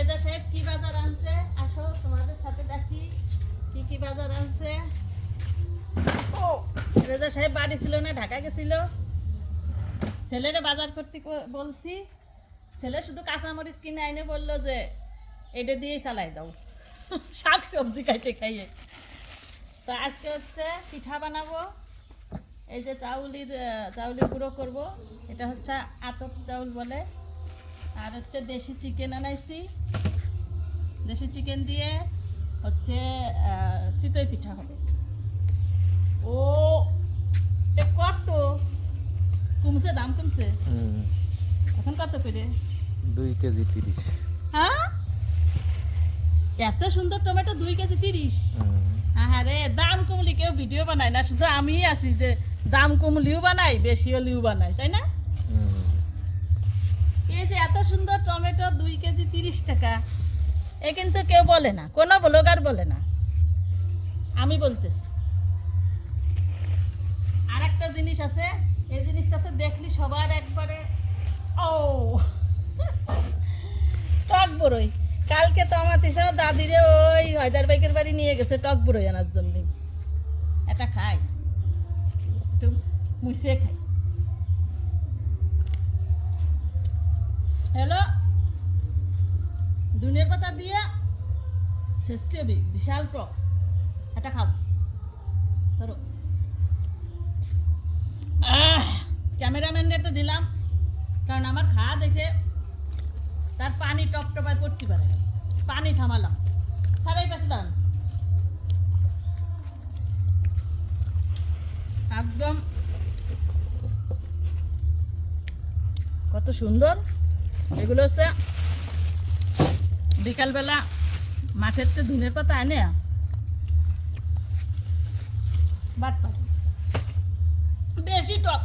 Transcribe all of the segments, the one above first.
রেজা সাহেব কি বাজার আনছে? আসো তোমাদের সাথে দেখি কি কি বাজার আনছে। ও। রেজা সাহেব বাড়ি ছিল না ঢাকা গেছিল। ছেলেরে বাজার করতে বলছি ছেলে শুধু কাঁচামরিচ কিনে আইনে বলল যে এটা দিয়েই চালাই দাও। শাক সবজি খাইতে খাইয়ে। তো আজকে হচ্ছে পিঠা বানাবো। এই যে চাউলির আহ, চাউলের গুঁড়ো করব। এটা হচ্ছে আতপ চাউল বলে। আর হচ্ছে দেশি চিকেন আনাইছি। দেশি চিকেন দিয়ে হচ্ছে চিতই পিঠা হবে। ও কত? কমছে দাম কমছে? এখন কত করে? দুই কেজি তিরিশ। হ্যাঁ? এত সুন্দর টমেটো দুই কেজি তিরিশ। হুম, হ্যাঁ রে দাম কমলি কেউ ভিডিও বানায় না। শুধু আমিই আছি যে দাম কমলিও বানাই বেশিও হলেও বানাই তাই না? সুন্দর টমেটো দুই কেজি তিরিশ টাকা। এ কিন্তু কেউ বলে না, কোনো ব্লগার বলে না। আমি বলতেছি। আর একটা জিনিস আছে, এই জিনিসটা তো দেখলি সবার একবারে। ও। টক বড়ই কালকে তো আমার তিসা দাদিরে ওই হায়দার বাইকের বাড়ি নিয়ে গেছে টক বড়ই আনার জন্য। এটা খাই একটু মুছিয়ে খাই হ্যালো দুনের পাতা দিয়ে শেষতে হবে, বিশাল টক। এটা খাও। ধরো। ক্যামেরাম্যান একটা দিলাম, কারণ আমার খাওয়া দেখে তার পানি টপ টপায় পড়তে পারে। পানি থামালাম। সারাই পাশে দাঁড়ান। একদম কত সুন্দর। এগুলো হচ্ছে বিকালবেলা মাঠের তো ধুনের পাতা আনে। বেশি টক।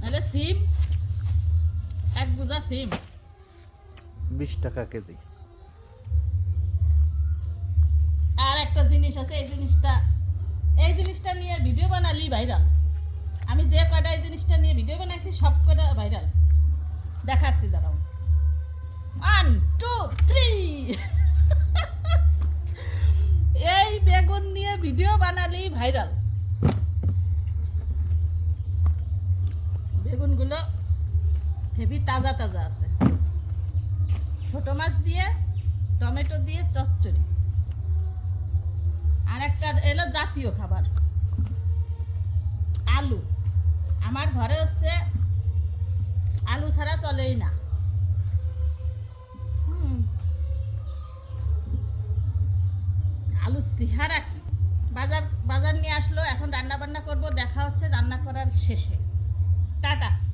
নাহলে সিম এক বুঝা সিম। বিশ টাকা কেজি। আর একটা জিনিস আছে এই জিনিসটা এই জিনিসটা নিয়ে ভিডিও বানালি ভাইরাল। আমি যে কয়টা এই জিনিসটা নিয়ে ভিডিও বানাইছি সব কয়টা ভাইরাল। দেখাচ্ছি, দাঁড়াও। ওয়ান টু থ্রি এই বেগুন নিয়ে ভিডিও বানালি ভাইরাল। বেগুনগুলো হেভি তাজা তাজা আছে। ছোট মাছ দিয়ে, টমেটো দিয়ে চচ্চড়ি। আর একটা এলো জাতীয় খাবার। আলু। আমার ঘরে হচ্ছে আলু ছাড়া চলেই না। আলু সিহারা কি? বাজার বাজার নিয়ে আসলো, এখন রান্না বান্না করব, দেখা হচ্ছে রান্না করার শেষে। টাটা।